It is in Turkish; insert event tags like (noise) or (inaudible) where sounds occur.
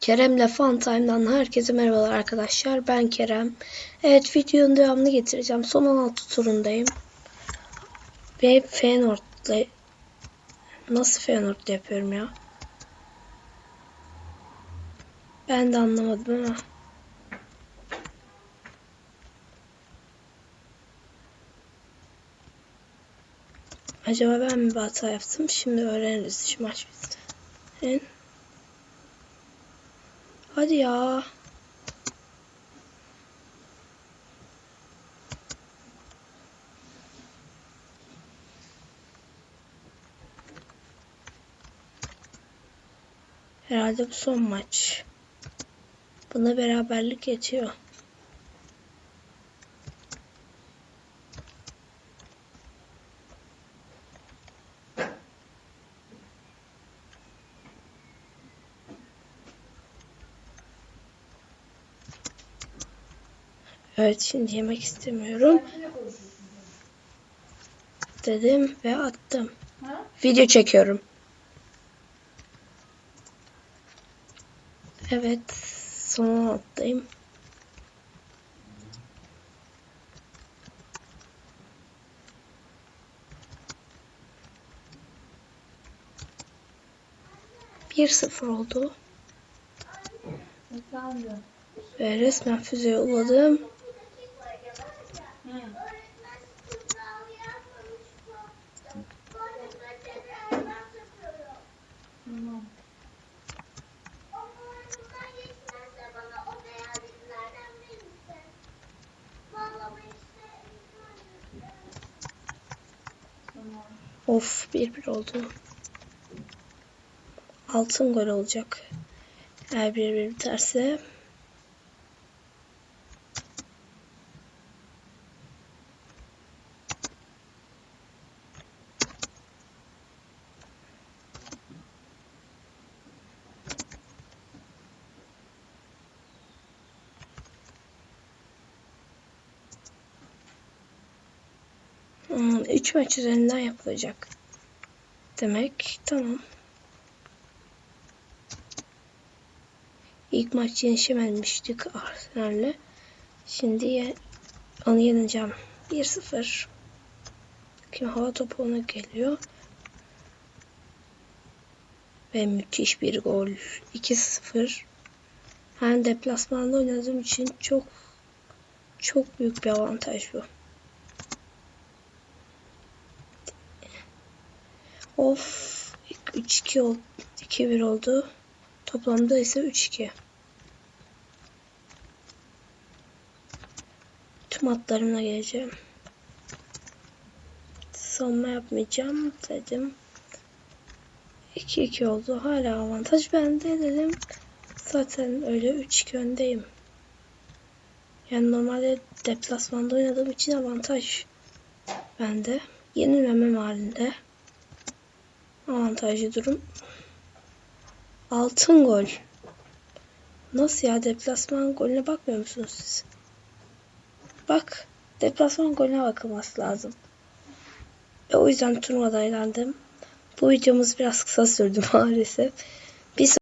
Kerem'le Fun Time'dan herkese merhabalar arkadaşlar. Ben Kerem. Evet videonun devamını getireceğim. Son 16 turundayım. Ve Feyenoord'la nasıl Feyenoord'la yapıyorum ya? Ben de anlamadım ama. Acaba ben mi bir hata yaptım? Şimdi öğreniriz şu maç bitti. Hadi ya. Herhalde bu son maç. Buna beraberlik yetiyor. Evet şimdi yemek istemiyorum. Dedim ve attım. Video çekiyorum. Evet son attayım. Bir sıfır oldu. Ve resmen füzeye uladım. Of 1-1 oldu. Altın gol olacak. Eğer 1-1 biterse. Hmm, üç maç üzerinden yapılacak. Demek tamam. İlk maç yenişememiştik Arsenal'le. Şimdi ye onu yeneceğim. 1-0. Kim hava topu ona geliyor. Ve müthiş bir gol. 2-0. Hem deplasmanda oynadığım için çok çok büyük bir avantaj bu. Of 3-2 oldu. 2-1 oldu. Toplamda ise 3-2. Tüm atlarımla geleceğim. Savunma yapmayacağım dedim. 2-2 oldu. Hala avantaj bende dedim. Zaten öyle 3-2 öndeyim. Yani normalde deplasmanda oynadığım için avantaj bende. Yenilmemem halinde avantajlı durum. Altın gol. Nasıl ya deplasman golüne bakmıyor musunuz siz? Bak deplasman golüne bakılması lazım. Ve o yüzden turnuvada eğlendim. Bu videomuz biraz kısa sürdü (laughs) maalesef.